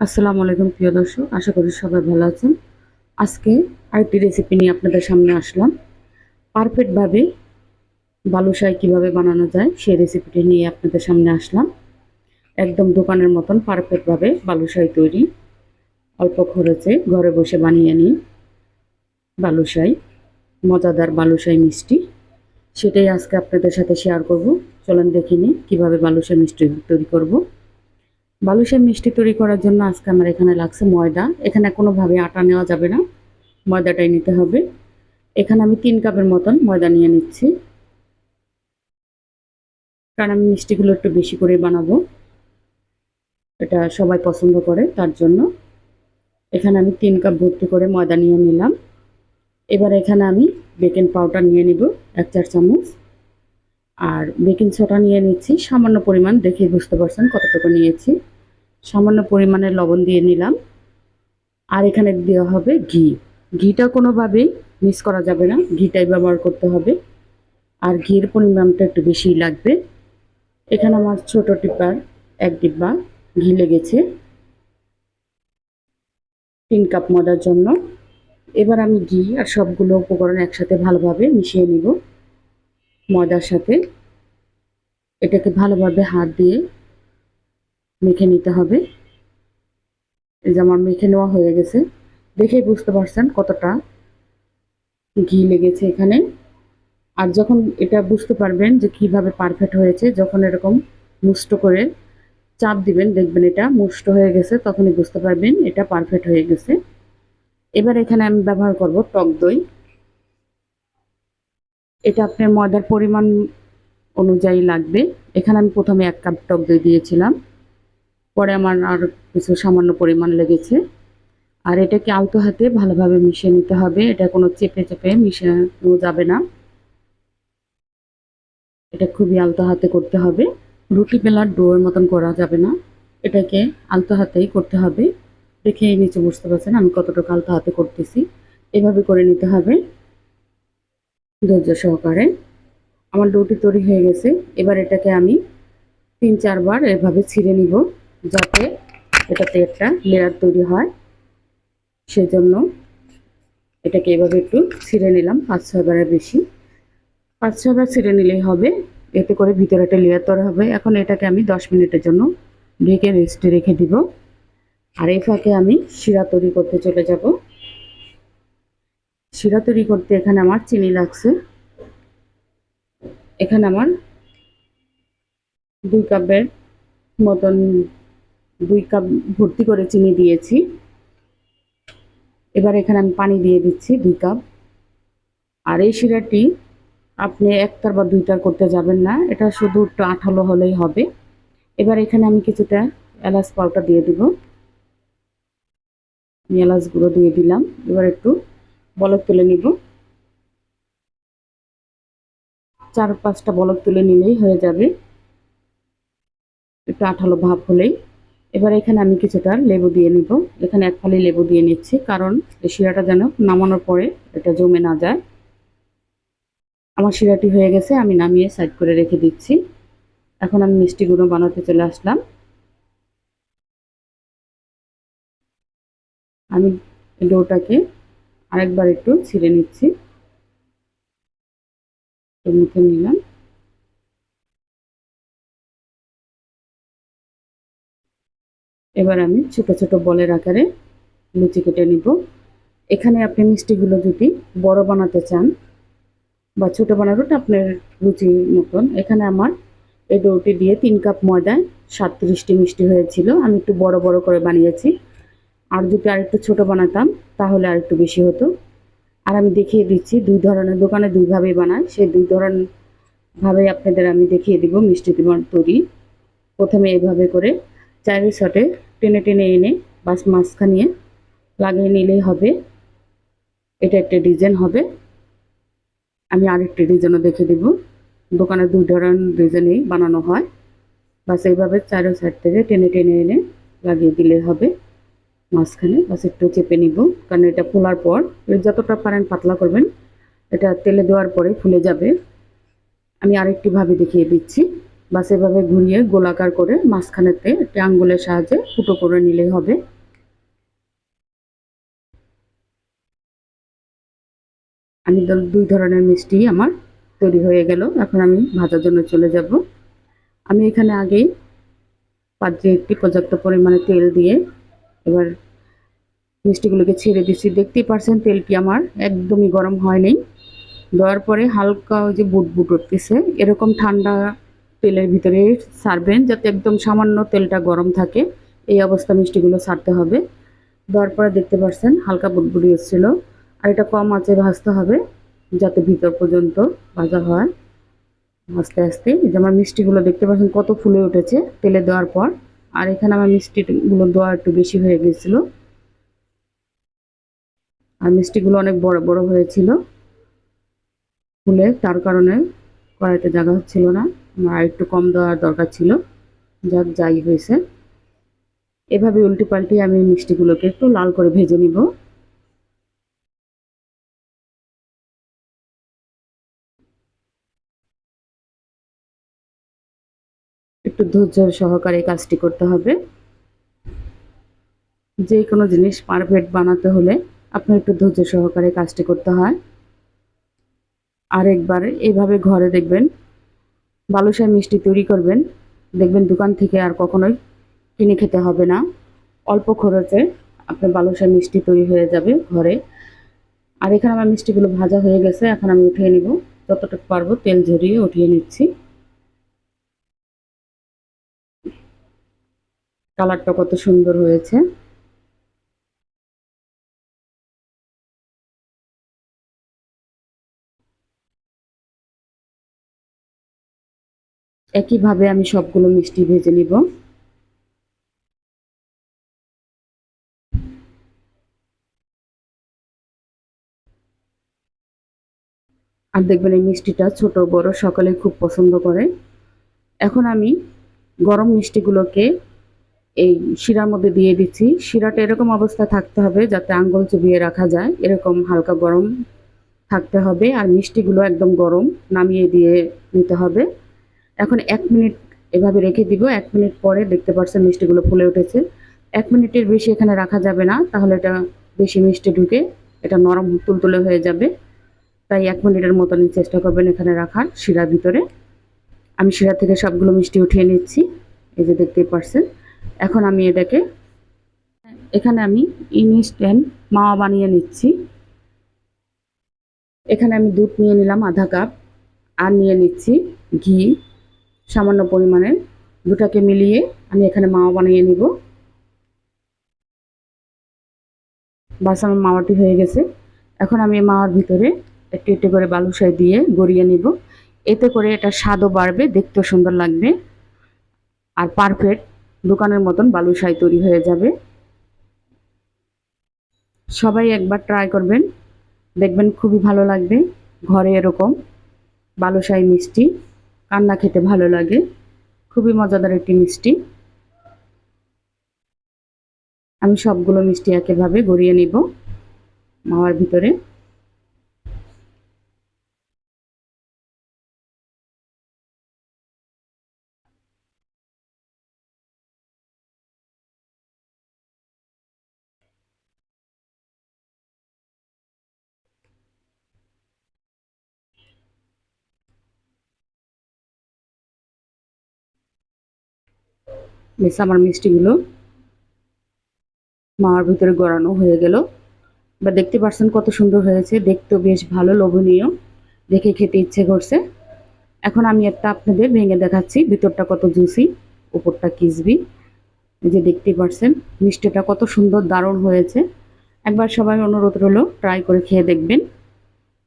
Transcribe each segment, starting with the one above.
আসসালামু আলাইকুম, প্রিয় দর্শক। আশা করি সবাই ভালো আছেন। আজকে আরেকটি রেসিপি নিয়ে আপনাদের সামনে আসলাম। পারফেক্টভাবে বালুশাই কীভাবে বানানো যায়, সেই রেসিপিটি নিয়ে আপনাদের সামনে আসলাম। একদম দোকানের মতন পারফেক্টভাবে বালুশাই তৈরি। অল্প খরচে ঘরে বসে বানিয়ে নিন বালুশাই মজাদার বালুশাই মিষ্টি। সেটাই আজকে আপনাদের সাথে শেয়ার করব। চলেন দেখিনি কীভাবে বালুশাই মিষ্টি তৈরি করব। বালুশাই মিষ্টি তৈরি করার জন্য আজকে আমার এখানে লাগছে ময়দা। এখানে কোনোভাবে আটা নেওয়া যাবে না। ময়দাটাই নিতে হবে। এখানে আমি তিন কাপের মতন ময়দা নিয়ে নিচ্ছি। কারণ আমি মিষ্টিগুলো একটু বেশি করে বানাবো। এটা সবাই পছন্দ করে তার জন্য। এখানে আমি তিন কাপ ভর্তি করে ময়দা নিয়ে নিলাম। এবার এখানে আমি বেকিং পাউডার নিয়ে নিব, এক চার চামচ আর বেকিং সোডা নিয়ে নিচ্ছি। সামান্য পরিমাণ, দেখে বুঝতে পারছেন কতটুকু নিয়েছি। সামান্য পরিমাণে লবণ দিয়ে নিলাম। আর এখানে দেওয়া হবে ঘি। ঘিটা কোনোভাবেই মিস করা যাবে না। ঘিটাই ব্যবহার করতে হবে। আর ঘির পরিমাণটা একটু বেশিই লাগবে। এখানে আমার ছোট টিপার এক ডিব্বা ঘি লেগেছে। তিন কাপ ময়দার জন্য। এবার আমি ঘি আর সবগুলো উপকরণ একসাথে ভালোভাবে মিশিয়ে নিব। ময়দার সাথে। এটাকে ভালোভাবে হাত দিয়ে মেখে নিতে হবে। এই যে আমার মেখে নেওয়া হয়ে গেছে। দেখেই বুঝতে পারছেন কতটা ঘি লেগেছে এখানে। আর যখন এটা বুঝতে পারবেন যে কীভাবে পারফেক্ট হয়েছে, যখন এরকম মুষ্ট করে চাপ দিবেন, দেখবেন এটা মুষ্ট হয়ে গেছে, তখনই বুঝতে পারবেন এটা পারফেক্ট হয়ে গেছে। এবার এখানে আমি ব্যবহার করব টক দই। এটা আপনার ময়দার পরিমাণ অনুযায়ী লাগবে। এখানে আমি প্রথমে এক কাপ টক দই দিয়েছিলাম। পরে আমার আর কিছু সামান্য পরিমাণ লেগেছে। আর এটাকে আলতো হাতে ভালোভাবে মিশিয়ে নিতে হবে। এটা কোনো চেপে চেপে মিশানো যাবে না। এটা খুবই আলতো হাতে করতে হবে। রুটি বেলার ডোয়ের মতন করা যাবে না। এটাকে আলতো হাতেই করতে হবে। দেখে নিচে বুঝতে পারছেন আমি কতটুকু আলতো হাতে করতেছি। এভাবে করে নিতে হবে। ধৈর্য সহকারে। আমার ডোটি তৈরি হয়ে গেছে। এবার এটাকে আমি তিন, চারবার এভাবে ছিঁড়ে নিব যাতে এটাতে একটা লেয়ার তৈরি হয়। সেজন্য এটাকে এভাবে একটু ছিঁড়ে নিলাম, পাঁচ, ছয়বারের বেশি। পাঁচ, ছয়বার ছিঁড়ে নিলেই হবে। এতে করে ভিতরে একটা লেয়ার তৈরি হবে। এখন এটাকে আমি দশ মিনিটের জন্য ঢেকে রেস্টে রেখে দিব। আর এই ফাঁকে আমি শিরা তৈরি করতে চলে যাব। শিরা তৈরি করতে এখানে আমার চিনি লাগছে। এখানে আমার দুই কাপের মতন, দুই কাপ ভর্তি করে চিনি দিয়েছি। এবার এখানে আমি পানি দিয়ে দিচ্ছি দুই কাপ। আর এই শিরাটি আপনি একটার বা দুইটার করতে যাবেন না, এটা শুধু একটু আঠালো হলেই হবে। এবার এখানে আমি কিছুটা এলাচ পাউডার দিয়ে দিব। এলাচ গুঁড়ো দিয়ে দিলাম। এবার একটু বলক তুলে নিব। চার পাঁচটা বলক তুলে নিলেই হয়ে যাবে। একটু আঠালো ভাব হলেই। এবার এখানে আমি কিছুটা লেবু দিয়ে নিব। এখানে এক ফালি লেবু দিয়ে নিচ্ছি, কারণ এই শিরাটা যেন নামানোর পরে এটা জমে না যায়। আমার শিরাটি হয়ে গেছে, আমি নামিয়ে সাইড করে রেখে দিচ্ছি। এখন আমি মিষ্টি গুঁড়ো বানাতে চলে আসলাম। আমি ডোটাকে আরেকবার একটু ছিঁড়ে নিচ্ছি। মুখে নিলাম। এবার আমি ছোট ছোট বলের আকারে লুচি কেটে নিব। এখানে আপনি মিষ্টিগুলো যদি বড় বানাতে চান বা ছোটো বানানোটা আপনার রুচি মতন, এখানে আমার এই ডোটি দিয়ে তিন কাপ ময়দায় সাতত্রিশটি মিষ্টি হয়েছিল। আমি একটু বড় বড় করে বানিয়েছি। আর যদি আরেকটু ছোট বানাতাম, তাহলে আর একটু বেশি হতো। আর আমি দেখিয়ে দিচ্ছি, দুই ধরনের দোকানে দুইভাবেই বানায় সেই দুই ধরনের ভাবে আপনাদের আমি দেখিয়ে দিব মিষ্টি তোমার তৈরি। প্রথমে এইভাবে করে চায়ের শটে টেনে টেনে এনে বাস মাঝখানিয়ে লাগিয়ে নিলেই হবে। এটা একটা ডিজাইন হবে। আমি আরেকটি ডিজাইনও দেখে দিব। দোকানে দুই ধরনের ডিজাইনেই বানানো হয়। বাস এইভাবে চারো সাইড থেকে টেনে টেনে এনে লাগিয়ে দিলে হবে। মাঝখানে, বাস একটু চেপে নিব, কারণ এটা ফোলার পর। যতটা পারেন পাতলা করবেন। এটা তেলে দেওয়ার পরে ফুলে যাবে। আমি আরেকটি ভাবে দেখিয়ে দিচ্ছি। বাস এভাবে ঘুরিয়ে গোলাকার করে মাঝখানেতে একটি আঙ্গুলের সাহায্যে ফুটো করে নিলেই হবে। আমি দুই ধরনের মিষ্টি আমার তৈরি হয়ে গেল। এখন আমি ভাজার জন্য চলে যাব। আমি এখানে আগেই পাত্রে একটি পর্যাপ্ত পরিমাণে তেল দিয়ে এবার মিষ্টিগুলোকে ছেড়ে দিচ্ছি দেখতেই পারছেন তেলটি আমার একদমই গরম হয়নি দেওয়ার পরে হালকা ওই যে বুট বুট উঠতেছে। এরকম ঠান্ডা তেলের ভিতরে সারবেন যাতে একদম সামান্য তেলটা গরম থাকে। এই অবস্থা মিষ্টিগুলো ছাড়তে হবে। দেওয়ার পরে দেখতে পাচ্ছেন হালকা বুটবুটি এসেছিল। আর এটা কম আঁচে ভাজতে হবে যাতে ভিতর পর্যন্ত ভাজা হয়। আস্তে আস্তে যে আমার মিষ্টিগুলো দেখতে পাচ্ছেন কত ফুলে উঠেছে তেলে দেওয়ার পর। আর এখানে আমার মিষ্টিগুলো দেওয়া একটু বেশি হয়ে গেছিল। আর মিষ্টিগুলো অনেক বড় বড় হয়েছিল। ফুলে, তার কারণে কড়াইতে জায়গা হচ্ছিল না। আর একটু কম দেওয়ার দরকার ছিল। যাক, যাই হয়েছে। এভাবে উল্টি পাল্টি আমি মিষ্টিগুলোকে একটু লাল করে ভেজে নিব। একটু ধৈর্য সহকারে কাজটি করতে হবে। যে কোনো জিনিস পারফেক্ট বানাতে হলে আপনার একটু ধৈর্য সহকারে কাজটি করতে হয়। আরেকবার এইভাবে ঘরে দেখবেন বালুশাই মিষ্টি তৈরি করবেন, দেখবেন দোকান থেকে আর কখনোই কিনে খেতে হবে না। অল্প খরচে আপনার বালুশাই মিষ্টি তৈরি হয়ে যাবে ঘরে। আর এখানে আমার মিষ্টিগুলো ভাজা হয়ে গেছে, এখন আমি উঠিয়ে নিব। যতটুকু পারব তেল ঝরিয়ে উঠিয়ে নিচ্ছি। কালারটা কত সুন্দর হয়েছে। একইভাবে আমি সবগুলো মিষ্টি ভেজে নিব। আর দেখবেন এই মিষ্টিটা ছোট, বড়, সকলে খুব পছন্দ করে। এখন আমি গরম মিষ্টিগুলোকে এই শিরার মধ্যে দিয়ে দিচ্ছি। শিরাটা এরকম অবস্থায় থাকতে হবে যাতে আঙ্গুল চুবিয়ে রাখা যায়। এরকম হালকা গরম থাকতে হবে আর মিষ্টিগুলো একদম গরম নামিয়ে দিয়ে নিতে হবে। এখন এক মিনিট এভাবে রেখে দিব। এক মিনিট পরে দেখতে পাচ্ছেন মিষ্টিগুলো ফুলে উঠেছে। এক মিনিটের বেশি এখানে রাখা যাবে না। তাহলে এটা বেশি মিষ্টি ঢুকে এটা নরম তুলতুলে হয়ে যাবে। তাই এক মিনিটের মতন চেষ্টা করবেন এখানে রাখার শিরার ভিতরে। আমি শিরা থেকে সবগুলো মিষ্টি উঠিয়ে নিচ্ছি। এই যে দেখতেই পারছেন। এখন আমি এটাকে, এখানে আমি ইনস্ট্যান্ট মাওয়া বানিয়ে নিচ্ছি। এখানে আমি দুধ নিয়ে নিলাম আধা কাপ আর নিয়ে নিচ্ছি ঘি, সামান্য পরিমাণে। দুটাকে মিলিয়ে আমি এখানে মাওয়া বানিয়ে নিব। বাস, আমার মাওয়াটি হয়ে গেছে। এখন আমি মাওয়ার ভিতরে একটু একটু করে বালুশাই দিয়ে গড়িয়ে নিব। এতে করে এটা স্বাদও বাড়বে, দেখতেও সুন্দর লাগবে। আর পারফেক্ট দোকানের মতন বালুশাই তৈরি হয়ে যাবে। সবাই একবার ট্রাই করবেন। দেখবেন খুবই ভালো লাগবে। ঘরে এরকম বালুশাই মিষ্টি, কান্না খেতে ভালো লাগে। খুবই মজাদার একটি মিষ্টি। আমি সবগুলো মিষ্টি একেভাবে গড়িয়ে নিব মাওয়ার ভিতরে। বেশ আমার মিষ্টিগুলো মার ভিতরে গড়ানো হয়ে গেল। বা দেখতে পাচ্ছেন কত সুন্দর হয়েছে। দেখতেও বেশ ভালো, লোভনীয়। দেখে খেতে ইচ্ছে করছে। এখন আমি একটা আপনাদের ভেঙে দেখাচ্ছি। ভিতরটা কত জুসি উপরটা কিসবি যে দেখতে পাচ্ছেন মিষ্টিটা কত সুন্দর, দারুণ হয়েছে। একবার সবাই অনুরোধ রইল ট্রাই করে খেয়ে দেখবেন।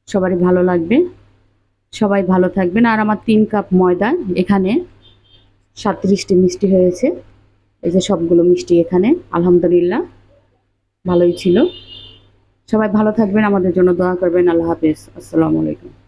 সবারই ভালো লাগবে। সবাই ভালো থাকবেন। আর আমার তিন কাপ ময়দা এখানে সাতত্রিশটি মিষ্টি হয়েছে। এই যে সবগুলো মিষ্টি এখানে, আলহামদুলিল্লাহ, ভালোই ছিল। সবাই ভালো থাকবেন, আমাদের জন্য দোয়া করবেন। আল্লাহ হাফিজ। আসসালামু আলাইকুম।